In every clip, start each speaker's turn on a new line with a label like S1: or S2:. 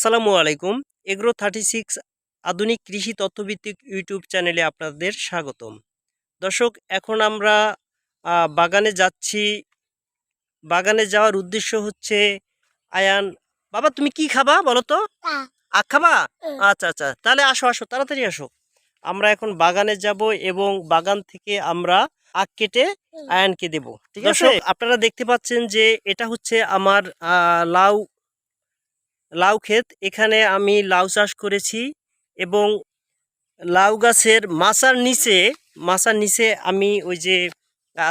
S1: আসসালামু আলাইকুম। Agro thirty six আধুনিক কৃষি তথ্যভিত্তিক ইউটিউব চ্যানেলে আপনাদের স্বাগতম। দর্শক এখন আমরা বাগানে যাচ্ছি। বাগানে যাওয়ার উদ্দেশ্য হচ্ছে আয়ান বাবা তুমি কি খাবা বলো তো?
S2: আ।
S1: আখ খাবা? আচ্ছা আচ্ছা তাহলে আসো আসো তাড়াতাড়ি আসো। আমরা এখন বাগানে যাব এবং বাগান থেকে আমরা আখ কেটে। আয়ানকে দেব। ঠিক আছে? আপনারা দেখতে পাচ্ছেন যে এটা হচ্ছে আমার লাউ লাউ ক্ষেত। এখানে আমি লাউ চাষ করেছি এবং লাউ গাছের মাচার নিচে মাচার নিচে আমি ওই যে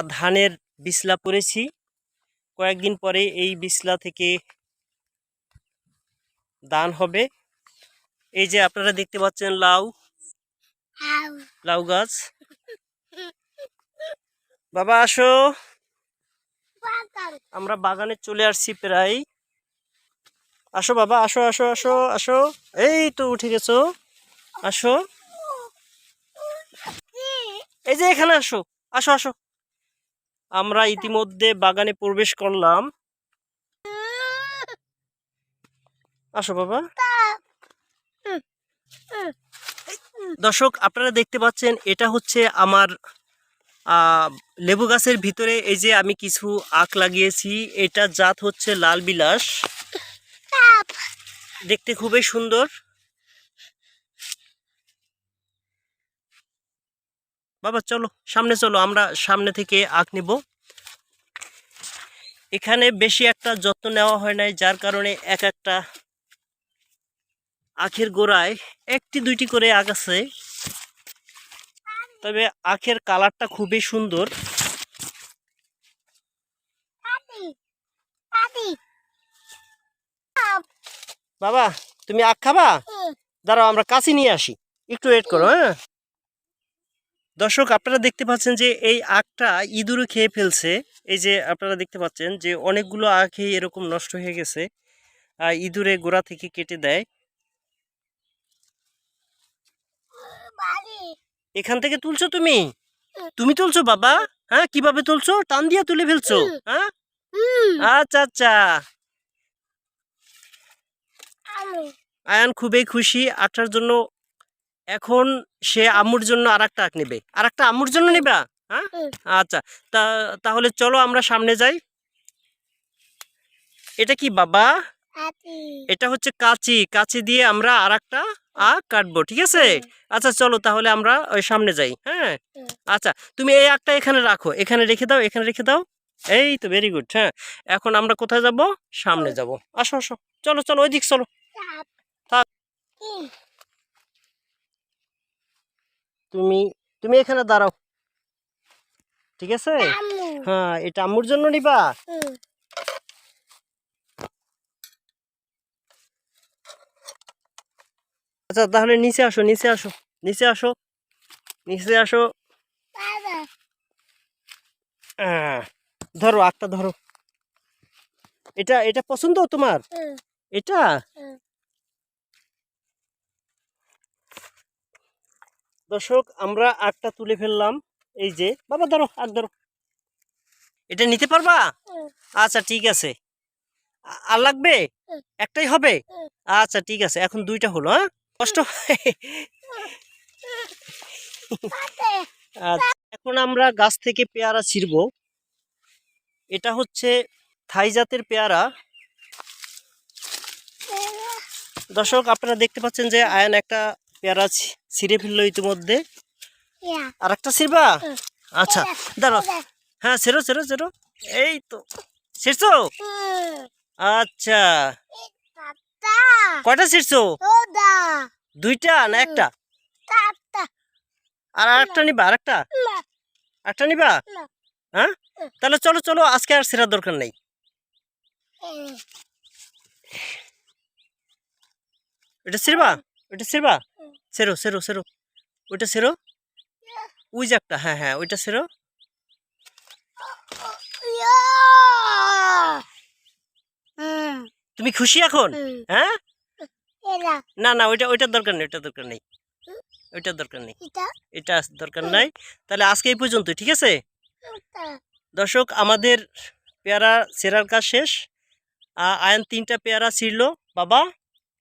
S1: ধানের বিছলা পরেছি। কয়েকদিন পরে এই বিছলা থেকে ধান হবে। এই যে আপনারা দেখতে পাচ্ছেন লাউ। লাউ। গাছ। বাবা আসো। আমরা বাগানে চলে আসছি প্রায়। আসো বাবা, আসো আসো আসো আসো। এই তো উঠে গেছো। আসো। এই যে এখানে আসো আসো আসো। আমরা ইতিমধ্যে বাগানে প্রবেশ করলাম। আসো বাবা। দর্শক, আপনারা দেখতে পাচ্ছেন, এটা হচ্ছে আমার লেবু গাছের ভিতরে এই যে আমি কিছু আখ লাগিয়েছি। এটা জাত হচ্ছে লাল বিলাস। দেখতে খুবই সুন্দর। বাবা, চলো, সামনে চলো, আমরা সামনে থেকে আঁক নিব। এখানে বেশি একটা যত্ন নেওয়া হয় নাই, যার কারণে এক একটা আখের গোড়ায় একটি, দুইটি করে আঁক আছে। তবে আখের কালারটা খুবই সুন্দর। বাবা তুমি আখ খাবা? দাঁড়াও আমরা কাছে নিয়ে আসি। একটু ওয়েট করো হ্যাঁ? দর্শক আপনারা দেখতে পাচ্ছেন যে এই আখটা ইঁদুরে খেয়ে ফেলছে। এই যে আপনারা দেখতে পাচ্ছেন যে অনেকগুলো আখই এরকম নষ্ট হয়ে গেছে আর ইঁদুরে গোড়া থেকে কেটে দেয়। এখান থেকে তুলছো তুমি? তুমি তুলছো বাবা? হ্যাঁ কীভাবে তুলছো? টান দিয়া তুলে ফেলছো হ্যাঁ? আচ্ছা আচ্ছা। আয়ান খুবই খুশি আটার জন্য। এখন সে আম্মুর জন্য আর একটা আখ নেবে। আর একটা আম্মুর জন্য নেবা? হ্যাঁ। আচ্ছা তা তাহলে চলো আমরা সামনে যাই। এটা কি বাবা? এটা হচ্ছে কাঁচি। কাঁচি দিয়ে আমরা আর একটা আখ কাটবো ঠিক আছে? আচ্ছা চলো তাহলে আমরা ওই সামনে যাই হ্যাঁ? আচ্ছা তুমি এই আখটা এখানে রাখো। এখানে রেখে দাও এখানে রেখে দাও। এই তো ভেরি গুড হ্যাঁ? এখন আমরা কোথায় যাব? সামনে যাব। আসো আসো। চলো চলো ওই দিক চলো। থাক। তুমি তুমি এখানে দাঁড়াও। ঠিক আছে? হ্যাঁ এটা আম্মুর জন্য নিবা। আচ্ছা তাহলে নিচে আসো নিচে আসো নিচে আসো নিচে আসো।
S2: বাবা।
S1: ধরো আটটা ধরো। এটা এটা পছন্দ তোমার? এটা? দর্শক আমরা আটটা তুলে ফেললাম। এই যে বাবা ধরো আট ধরো। এটা নিতে পারবা? আচ্ছা ঠিক আছে। আর লাগবে? একটাই হবে? আচ্ছা ঠিক আছে এখন দুইটা হলো হ্যাঁ? কষ্ট আচ্ছা, এখন আমরা গাছ থেকে পেয়ারা ছিড়ব। এটা হচ্ছে থাই জাতের পেয়ারা। দর্শক আপনারা দেখতে পাচ্ছেন যে আয়ন একটা পেয়ারা ছিঁড়ে ফেলল ইতিমধ্যে। আর একটা ছিড়বা। আচ্ছা দাঁড়াও। হ্যাঁ ছেড়ো ছেড়ো ছেড়ো। এই তো ছিড়ছো? আচ্ছা। কয়টা ছিড়ছো?
S2: ওদা
S1: দুইটা না একটা? আর আরেকটা নিবা আরেকটা? একটা নিবা? হ্যাঁ? তাহলে চলো চলো আজকে আর ছেড়ার দরকার নেই। এটা ছিড়বা ওইটা
S2: হুম।
S1: সেরো সেরো সেরো ওইটা সেরো ওই যে একটা হ্যাঁ হ্যাঁ ওইটা সেরো তুমি খুশি এখন? হ্যাঁ? না না ওইটা ওইটার দরকার নেই ওইটার দরকার নেই। ওইটার দরকার নেই।
S2: এটা?
S1: দরকার নাই। তাহলে আজকে এই পর্যন্ত ঠিক আছে? দর্শক আমাদের পেয়ারা সেরার কাজ শেষ। আয়ন তিনটা পেয়ারা ছিঁড়লো বাবা।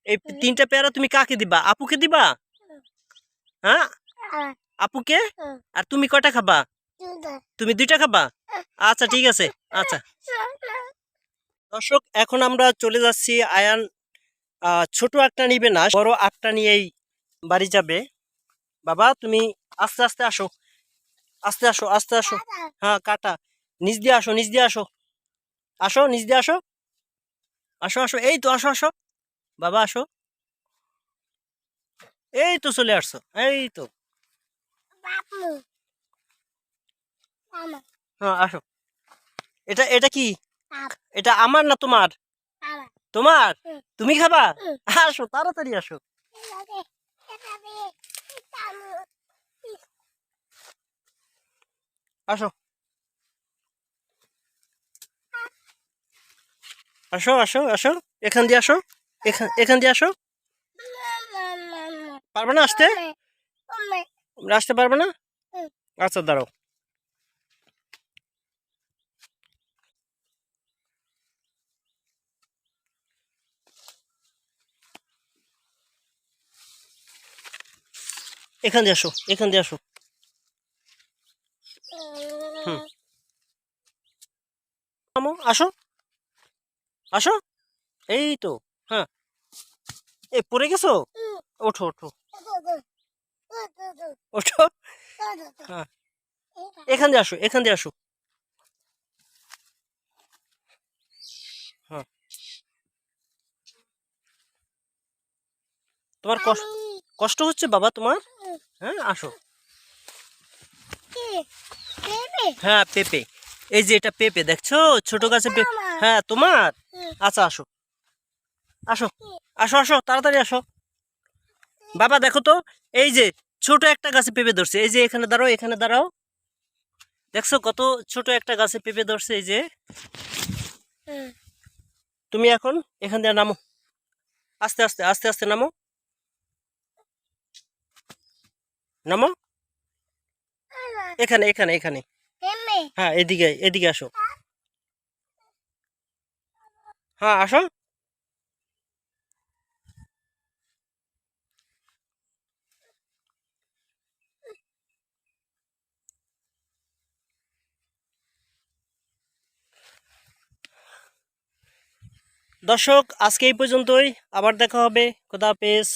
S1: এই তিনটা পেয়ারা তুমি কাকে দিবা? আপুকে দিবা? হ্যাঁ? আপুকে? আর তুমি কটা খাবা? তুমি দুইটা খাবা? আচ্ছা ঠিক আছে। আচ্ছা। দর্শক এখন আমরা চলে যাচ্ছি। আয়ান ছোট আটটা নিবে না বড় আটটা নিয়েই বাড়ি যাবে। বাবা তুমি আস্তে আস্তে আসো। আস্তে আসো আস্তে আসো। হ্যাঁ কাটা। নিচ দিয়ে আসো নিচ দিয়ে আসো। আসো নিচ দিয়ে আসো। আসো আসো। এই তো আসো আসো। বাবা আসো। এই তো চলে আসছো এই তো। হ্যাঁ আসো। এটা এটা কি? এটা আমার না তোমার? তোমার? তুমি খাবা? আসো তাড়াতাড়ি আসো। আসো। আসো আসো আসো। এখান দিয়ে আসো। এখান এখান দিয়ে আসো। পারবে না আসতে? আসতে পারবে না? আচ্ছা দাঁড়াও। এখান দিয়ে আসো, এখান দিয়ে আসো। হুম। আসো। আসো। এই তো। হ্যাঁ। এ পড়ে গেছো? ওঠো ওঠো। ওঠো। হ্যাঁ। এখান দিয়ে আসো, এখান দিয়ে আসো। হ্যাঁ। তোমার কষ্ট কষ্ট হচ্ছে বাবা তোমার? হ্যাঁ আসো। হ্যাঁ পেঁপে। এই যে এটা পেঁপে, দেখছ? ছোট গাছে হ্যাঁ তোমার? আচ্ছা আসো। আসো আসো আসো তাড়াতাড়ি আসো। বাবা দেখো তো এই যে ছোট একটা গাছে পেঁপে ধরছে এই যে এখানে দাঁড়াও এখানে দাঁড়াও। দেখছ কত ছোট একটা গাছে পেঁপে ধরছে এই যে। তুমি এখন এখান দিয়ে নামো। আস্তে আস্তে আস্তে আস্তে নামো। নামো। এখানে এখানে এখানে। হ্যাঁ এদিকে এদিকে আসো। হ্যাঁ আসো। দর্শক আজকে এই পর্যন্তই। আবার দেখা হবে। খোদা হাফেজ।